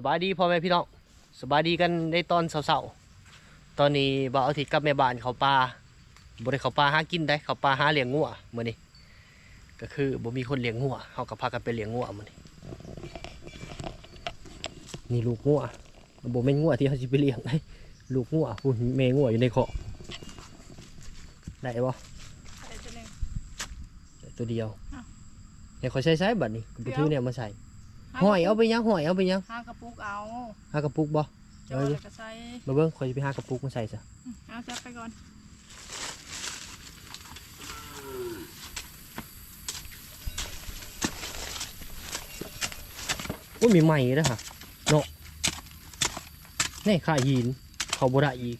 สบายดีพ่อแม่พี่น้องสบายดีกันในตอนเช้าๆตอนนี้บ่าวอาทิตย์กับแม่บ้านเขาป่าบ่ได้เขาป่าหากินได้เขาป่าหาเลี้ยงงัวมื้อนี้ก็คือบ่มีคนเลี้ยงงัวเฮาก็พากันไปเลี้ยงงัวมื้อนี้นี่ลูกงัวบ่แม่นงัวที่เฮาสิไปเลี้ยงได้ลูกงัวพุ่นแม่งัวอยู่ในคอกได้บ่อะไรตัวหนึ่งได้ตัวเดียวอ้าวเดี๋ยวขอยใช้ใช้บัดนี้ก็บ่ถือเนี่ยมาใส่ ห้าหอยเอาไปยังหอยเอาไปยังห้ากระปุกเอาหากระปุกบ่จอแล้วก็ใส่มาเบิ่งขอยสิไปหากระปุกมาใส่ซะอืมเอาจับไปก่อนโอ้ยมีใหม่แล้วฮะเนาะนี่ขาหินเขาบุระอีก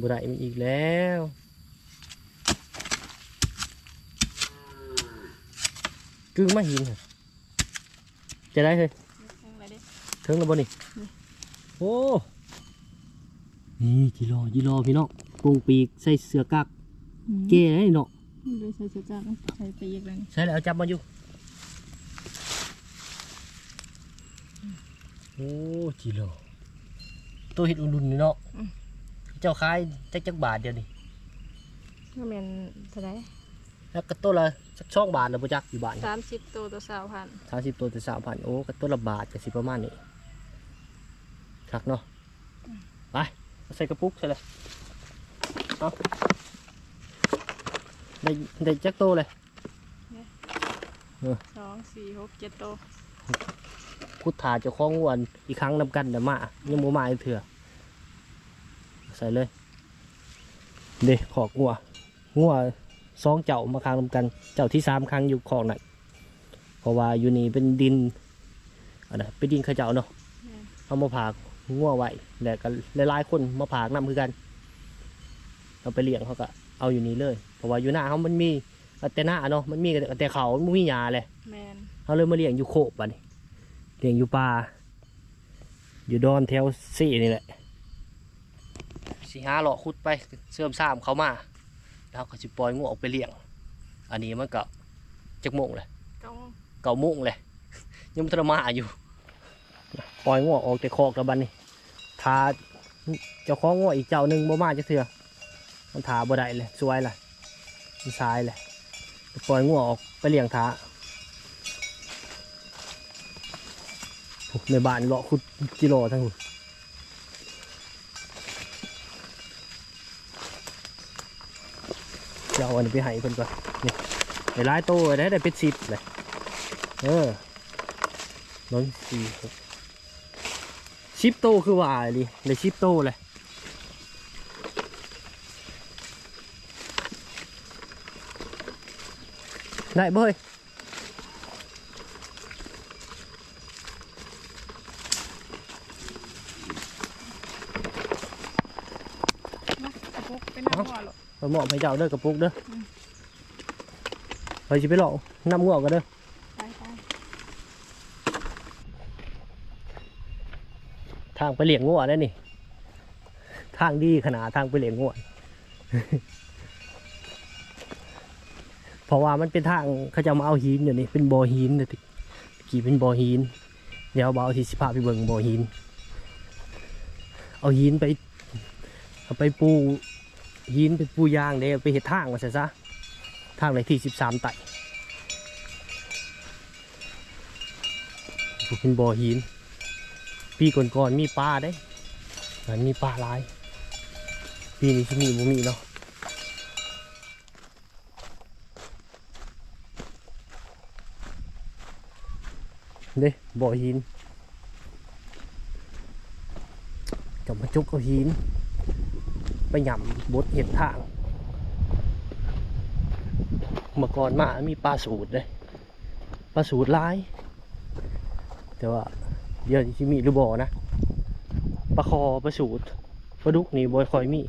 บุระมันอีกแล้วกึ่งมาหินเหรอ จะได้เลยเรื่องอะไรดิถึงแล้วบ่นี่นี่โอ้นี่จิโร่จิโร่พี่น้องปรงปีกใส่เสือกักเก๋เลยเนาะใส่เสือจักใส่ปีกเลยใช่แล้วจับมาอยู่โอ้จิโร่ตัวเห็ดอุ่นๆนี่เนาะเจ้าขายจักจักบาทเดียวนี่ก็เป็นเท่าไร แล้วก็ตัวละสักช่องบาทแล้วบ่จักอยู่บ้านสามสิบตัวตัวสาวพันสามสิบตัวจะสามพันโอ้ก็ตัวละบาทก็สิประมาณนี้คักเนาะไปเอาใส่กระปุกใส่เลยเอาได้ได้จักโตวเลยสองสี่หกเจ็ดตัวพุทธาเจะคล้าของวันอีกครั้งนำกันเดี๋ยวมายังโมมาอีกเถื่อใส่เลยเด็ขอกงัวงัว สองเจ้ามาค้างนำกัน เจ้าที่สามครั้งอยู่ขอกนั่นเพราะว่าอยู่นี่เป็นดินอะไรเป็นดินเข้าเจ้าเนาะเอามาผากงัวไว้แล้วก็หลายๆคนมาผากนำคือกันเอาไปเลี้ยงเขาก็เอาอยู่นี่เลย เพราะว่าอยู่หน้าเขามันมีแต่หน้าเนาะมันมีแต่เขามันบ่มีหญ้าเลยแมนเขาเลยมาเลี้ยงอยู่โคบบัดนี้เลี้ยงอยู่ป่าอยู่ดอนแถวสี่นี่แหละสีหาเลาะขุดไปเสื่อมสามเขามา แล้วก็จะปล่อยงูออกไปเลี้ยง อันนี้มันก็จักโมงเลยเก้าเก่าโมงเลยยังไม่ทันมาอยู่ ปล่อยงูออกแต่คอกแล้วบัดนี้ทาเจ้าของงูอีกเจ้าหนึ่งบ่มาจะเถื่อมันทาบ่ได้เลยสวยเลยมันสายเลยปล่อยงูออกไปเลี้ยงทาโอ้ในบ้านเลาะคุดกิโลทั้งหมดจะ เอาอันนี้ไปให้เพิ่นก่อนนี่ไอ้ายโตได้ได้เป็นสิบเลยเออน้อยสี่หกสิบโตคือว่าดิได้สิบโตเลยได้เบ้ย นะกระปุกเป็นน้ำหัว หรอไปหมอบให้เจ้าเด้อกระปุกเด้อไปสิไปหลอกน้ำงอกกันเด้อทางไปเลี้ยงงัวนั่นนี่ ทางดีขนาดทางไปเลี้ยงงัวเพราะว่ามันเป็นทางเขาจะมาเอาหินอยู่นี่เป็นบ่อหินตะกี้เป็นบ่อหิน เดี๋ยวบ่าที่สิพาไปเบิ่งบ่อหิน เอาหินไปเอาไปปู หินไปปูยางเด้ไปเห็ดทางมาซะซะทางในที่สิบสามไต่เป็นบ่อหิน ปีก่อนๆมีปลาได้อันมีปลาหลาย ปีนี้ที่มีบ่มีเนาะเด้บ่อหินจะมาจุกเอาหิน ไปหย่ำบดเห็ดทาง เมื่อก่อนมามีปลาสูตรเลยปลาสูตรหลาย แต่ว่าเดี๋ยวที่มีรือบ่นะปลาคอปลาสูตรปลาดุกนี่บ่ค่อยมี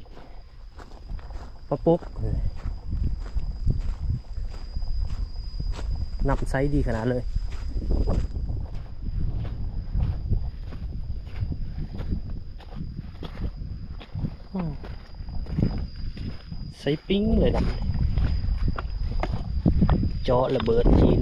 ปลาปุ๊กนับไซส์ดีขนาดเลย shaping rồi đặt cho là bớt chín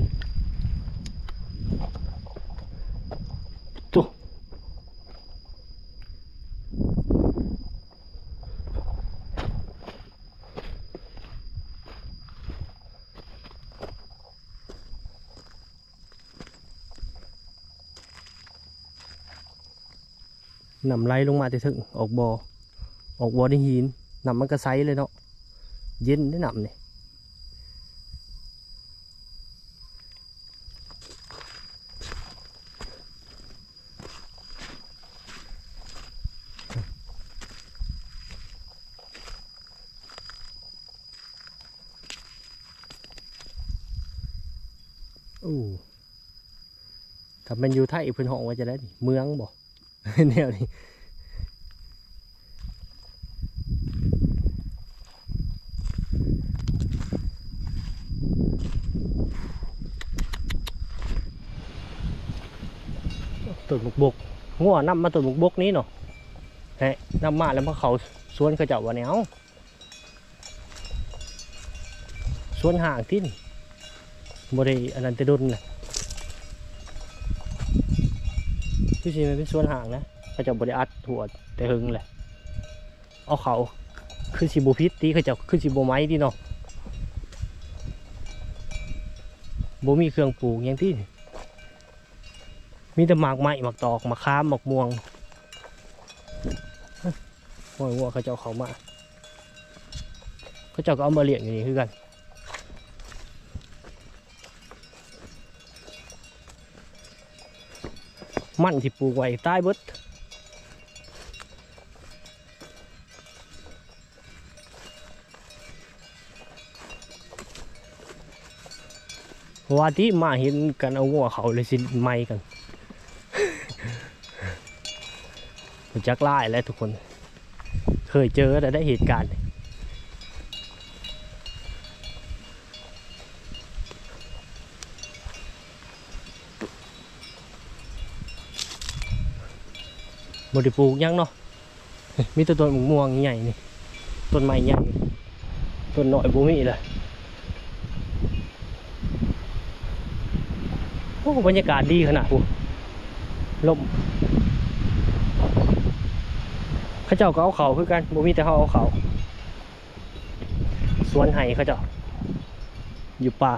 nằm lay ลงมาจะถึงออกบอออกบอได้หินนำมันกระไซเลยเนาะ เย็นได้นำนี่อู้ถ้ามันอยู่ไทยเพิ่นห้องว่าจะได้เมืองบ่แนวนี้ ต้นบกบกงัวนำมาต้นบกบกนี้เนาะเฮ้นำมาแล้วมาเขาสวนเขาเจ้าวันนี้เอาสวนห่างที่นี่บริอันนั้นแตะดุนเลยที่สิมันเป็นสวนห่างนะเขาเจ้าบริอัดถั่วแต่หึงแหละเอาเขาคือสิบูพิษตีเขาจ้าคือสิบูไม้ที่เนาะบ่มีเครื่องปลูกยังที่ มีแต่หมากไม้หมากตอกหมากค้ามหมากม่วงโอ้ยวัวเขาเจ้าเขามาเขาเจ้าก็เอามาเลี้ยงอยู่นี่คือกันมันที่ปลูกไว้ใต้บดว่าที่มาเห็นกันเอาวัวเขาเลยสิไม่กัน ผมจักไล่แล้วทุกคน เคยเจอแต่ได้เหตุการณ์บไดิปลูกยังเนาะมีแต่ต้นมะม่วงใหญ่นี่ต้นไม้ใหญ่ต้นหน่อยบุมีเลยโอ้บรรยากาศดีขนาดกูลม เขาเจ้าก็เอาเขาคือกันบ่มีแต่เขาเอาเขาสวนไห้เขาเจ้าอยู่ป่า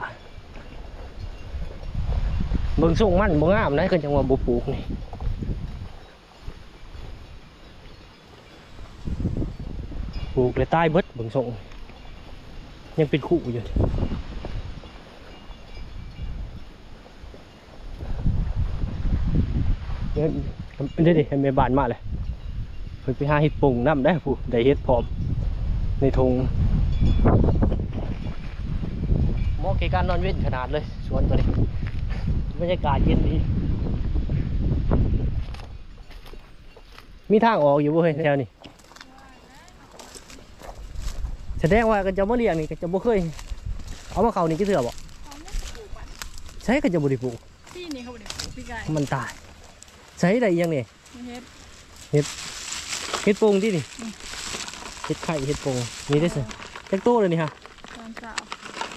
เบิ่งส่งมันบ่งามนะคือจังว่าบ่ปลูกนี่ปลูกเลยใต้เบิดเบิ่งส่งยังเป็นคู่อยู่เดี๋ยวเดี๋ยวดิให้แม่บ้านมาเลย เพิ่นไปหาเห็ดปุ่งน้ำได้ผู้ได้เห็ดพร้อม ในทงเหมอแก่การนอนเว้นขนาดเลยสวนตัวนี้บรรยากาศเย็นดีมีทางออกอยู่บ่เฮ้ยแถวนี้แสดงว่ากันจะมาเลี้ยงนี่ก็จะบ่เคย เอามาเขานี่กี่เถื่อบ่เขาไม่ปลูกอะใช้ก็จะบ่ได้ปลูกที่นี่เขาไม่ได้ปลูกพี่ไก่มันตาย ใช้ได้อีหยังนี่เฮ็ดเห็ดโป่งที่นี่เห็ดไข่เห็ดโป่งนี่ได้สิจักโตเลยนี่ฮะตอนเช้า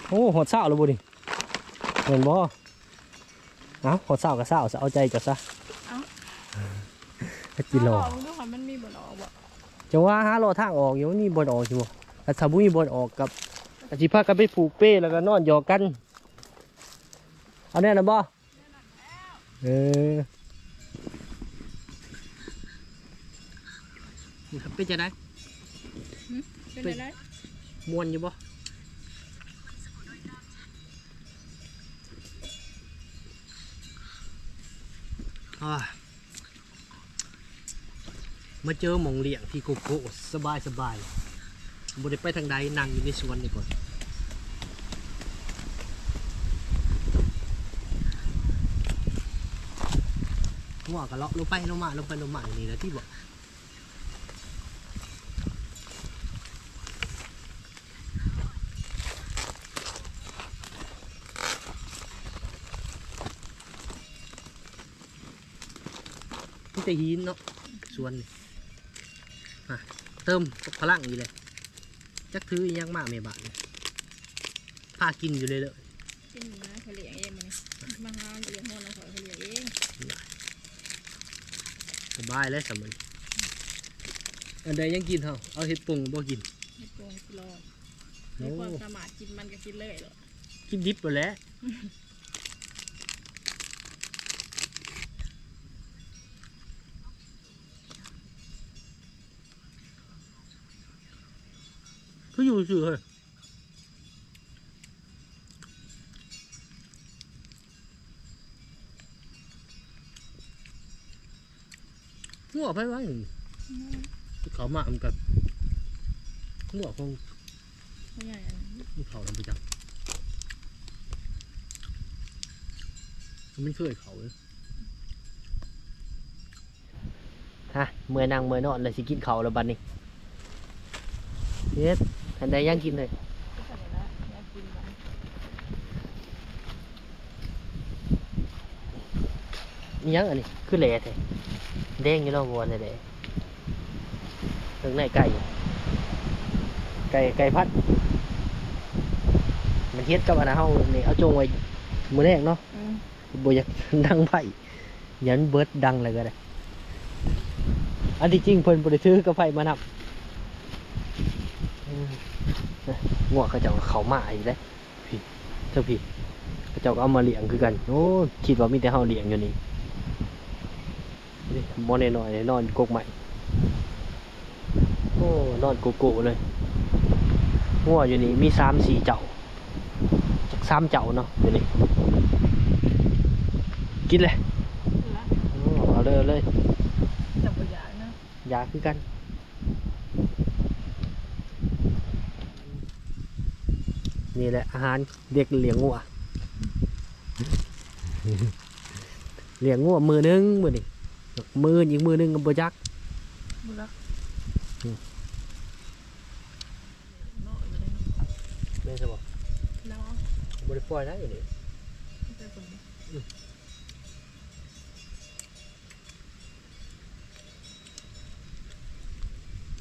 โอ้หอดเศร้าแล้วบุนี่เห็นบ่เอ้าหอดเศร้ากับเศร้าซะเอาใจจ้ะซะก็กิโลเอาออกดูค่ะมันมีบ่ออกบ่จะว่าหารอทางออกอยู่นี่บนออกอยู่บ่แต่ถ้าบุมีบนออกกับอาจิพากันไปผูกเป้แล้วก็นอนหยอกกัน เอาแน่นะบ่เออ นี่ครับเป็นจะได้เป็นเป็นไงมวนอยู่บ่อ่ามาเจอหมองเลี้ยงที่โกโก้สบายสบายบ่ได้ไปทางใดนั่งอยู่ในสวนนี่ก่อนหัวก็เลาะลงไปลงมาลงไปลงมาอย่างนี้แหล้วที่บอก มันจะหินเนาะสวนนี่อะเติมพลังอยู่เลย จักถืออิหยังมากไม่บาทเนี่ยพากินอยู่เลยเลยกินนะเขาเลี้ยงเองมันนี่มาหาเลี้ยงหัวน้องเขาเขาเลี้ยงเองสบายเลยสำมันอันใดยังกินเหรอเอาเห็ดปุ่งบ่กินเฮ็ดโป่งกิโลโอ้มีความสามารถกินมันก็กินเลยเหรอกินดิบไปแหล้ว คืออยู่ซื่อเฮ้ยงัวไปไว้หนเขามาเหมือนกันงัวคงไม่ใหญ่อันนั้นมันเขาลำไปจังมันไม่เคยเขาเลยฮะเมื่อนั่งเมื่อนอนเลยสิกินเขาแล้วบัดนี้เฮ็ด ทันใดยังกินเลยก็ใส่แล้วอยากกินมันมียังอันนี้คือแหล่แท้แดงอยู่เนาะวัวนี่แหละถึงไหนไก่ ไก่ไก่พัด มันเฮ็ดกับอันนั้นเฮานี่เอาจงไว้มื้อแรกเนาะอืมบ่อยากดังไผ่ยันเบิดดังเลยก็ได้อันที่จริงเพิ่นบ่ได้ถือกระไฟมานับอืมนะ งวกเขาเจ้าเขามาอีกแล้วพี่เจ้าพี่เขาเจ้าก็เอามาเลี้ยงคือกันโอ้คิดว่ามีแต่เฮาเลี้ยงอยู่นี่นี่บ่น้อยนอนกกใหม่โอ้นอนโกโก้เลยงัวอยู่นี่มี3-4เจ้าจัก3เจ้าเนาะอยู่นี่กินเลยเอาเลยเลยจับยางนะยาคือกัน นี่แหละอาหารเด็กเลี้ยงงัวเลี้ยงงัวมือหนึงมือนี่มืออีกมือหนึงกับบจักบุรักอืมเนาะอยู่เลยไม่ใช่บ่เนาะบริปล่อยนะอยู่นี่ไม่ใช่คนนี้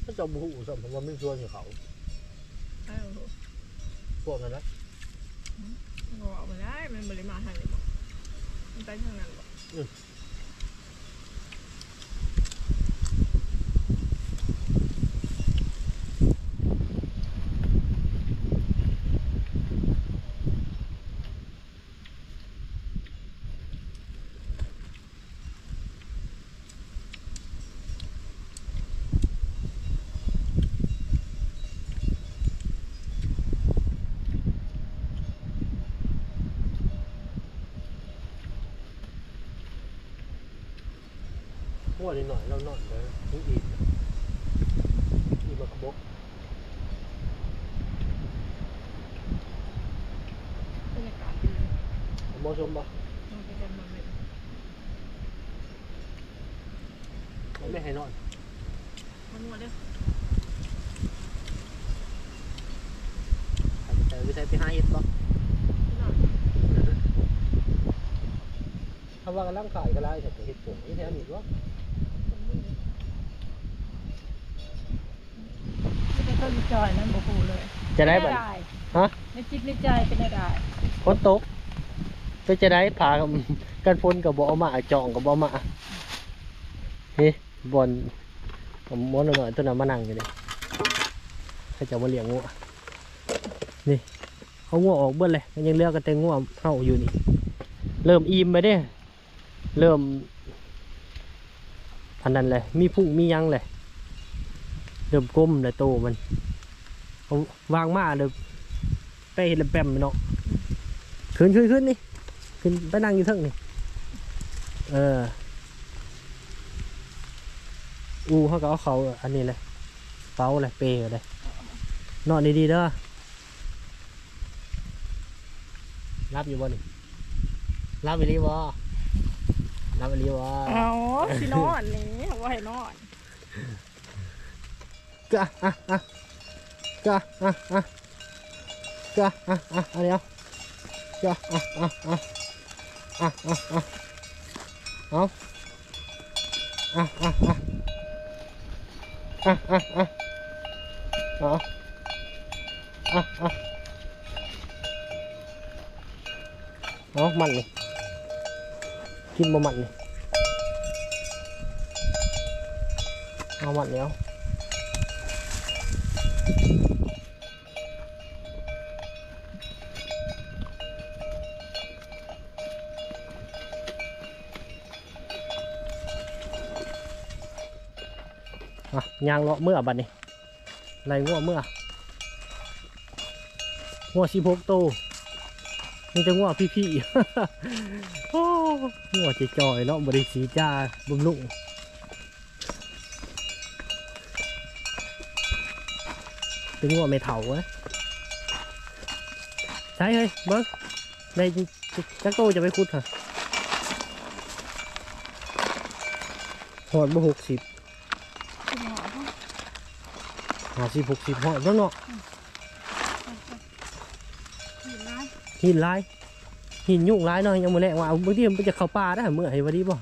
ถ้าเจ้าบุหูสมผมว่าไม่ชวนอยู่เขาใช่โห พวกนั้นนะงออกมาได้ มันบริมาทางไหนบอกมันไปทางนั้นบอก งัวนิดหน่อยเรานอนเลยทุกอีกอีกมากระบอกบรรยากาศดีเหมาะสมบ่มันไปกันมาเลยไม่ให้นอนมันนวดเลยแต่ไม่ใช่ไปหาเห็ดบ่นอนถ้าว่ากันร่างกายก็ไล่แต่เห็ดผงนี่แท้นี่วะ ไม่ได้ต้นจอยนั่นบกูเลยจะได้บัดฮะในจิตในใจเป็นได้ฝนตกก็จะได้ผ่ากันฝนกับบ่เอามาจองกับบ่เอามาเฮ้บอนผมม้วนหน่อยต้นน้ำมานั่งอยู่นี่ให้เจ้ามาเลี้ยงงัวนี่เอางัวออกเบิ้ลเลยมันยังเลือกกันแต่งัวเฮาอยู่นี่ เริ่มอิ่มไปเด้ เริ่มอันนั้นเลย มีพุ่งมียังเลย เริ่มก้มเลยโตมันเอาวางมาเดี๋ยไปเห็นแปมเนาะขึ้นขึ้นขึ้นนี่ขึ้นไปนั่งอยู่เทั้งนี่เอออูเขาก็เอาเขาอันนี้เลยเป้าเลยเปย์เลยนอนดีๆเด้อรับอยู่บ่นี่รับไปรีบ่รับไปรีบ่เอาสินอนนี่ว่าให้นอน กะอะอะกะอะอะกะอะอะอันเดียวกะอะอะอะอะอะอะเอาอะอะอะอะอะอะเอาอะอะเอามันนี่กินบ่มันนี่เอามันเดี ยางเลาะเมื่อบัดนี้ไรง่วเมื่องัวสิบหกโตนี่จะงัวพี่ๆโอ้งัวจะจอยเนาะบริสีจ้าบำรุงเป็นงัวไม่เถาอะใช่เฮ้ยเบิ้งในจักโตจะไปคุดค่ะหอดบ่หกสิบ คุณหมอเขา หาสิบหกสิบหอดแล้วเนาะเห็นไหมหินลายหินยุ่งลายเนาะยังมือแรงว่าบางทีมันจะเข้าป่าได้เมื่อไหร่วะดีบ่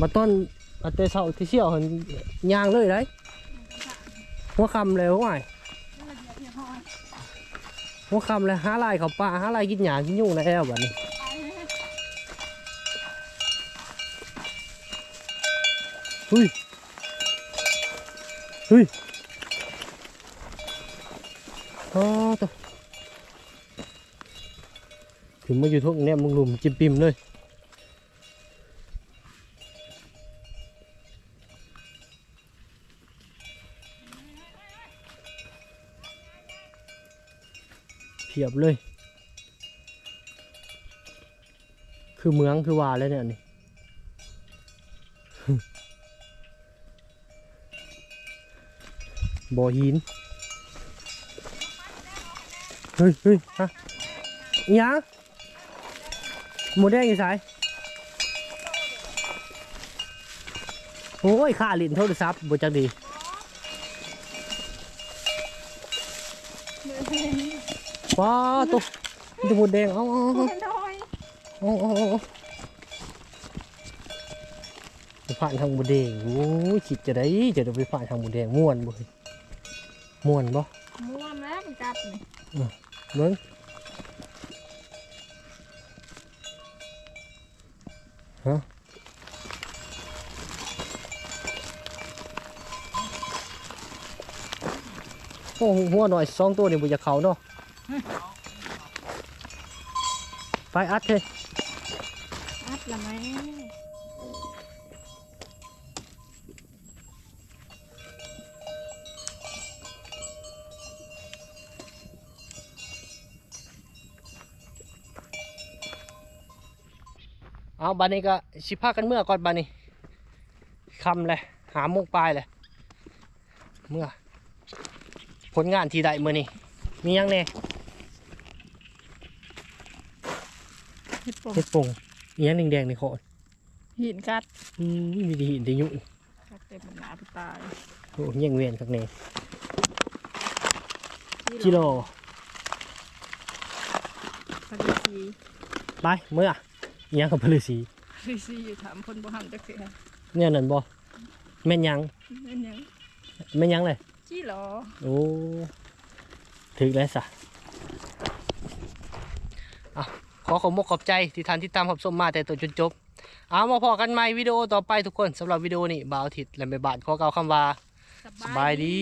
มาต้นมาเตะเสาที่เชี่ยวหันยางเลยได้หัวคำเลยว่ายนั่นละเอียดเพียงพอหัวคำเลยหาลายเข้าป่าหาลายกินหยากินยุ่งแล้วบัดนี้ไปเลยเฮ้ยเฮ้ตัวถึงมาอยู่ทุกเนี่ยมึงหลุมจิ้มปิมเลยเพียบเลย คือเมืองคือว่าแล้วเนี่ยนี่ บ่อหิน เฮ้ยเฮ้ยฮะอิหยังหมูแดงอยู่สาย โอ้ยค่าลิ้นโทรศัพท์บ่จักดีเลยเห็นว้าตุ๊กนี่ตัวหมูแดง เอาเอาเอาเห็นน้อยเอาเอาเอาเอาไปผ่านทางหมูแดง โอ้ยคิดจะได้จะได้ไปผ่านทางหมูแดงม่วนบ่เฮ้ย ม่วนบ่ม่วงแล้วมันกัดนี่เบิ้งฮะโอ้หัวหน่อยสองตัวนี่บุจะเขาเนาะไปอัดเถอะอัดละไหม เอาบันนี้ก็สิพากันเมื่อก่อนบันนี้คำเลยหาโมงปลายเลยเมื่อ ผลงานที่ได้เมื่อนี้มีหยังแน่เห็ดปงเฮ็ดปงมีหยังแดงๆในคอหินกัดอืมมีดีหินดียุ่งกัดเต็มหนาไปตายโอ้ยยังเวียนข้างในกิโลพอดีซีไปเมื่ออิห ยังกับพลือสีพอดีซีอยู่ถามคนบ่หันจักเสียเนี่ยนั่นบ่แม่นหยังนั่นยังแม่นหยังเลยจี้หรอโอ้ถึกแล้วสะเอาขอขอบมกขอบใจที่ท่านที่ตามรับชมมาแต่ต้นจนจบ เอามาพอกันใหม่วิดีโอต่อไปทุกคนสำหรับวิดีโอนี้บ่าวอาทิตย์และแม่บ้านขอกล่าวคำว่าสบายดี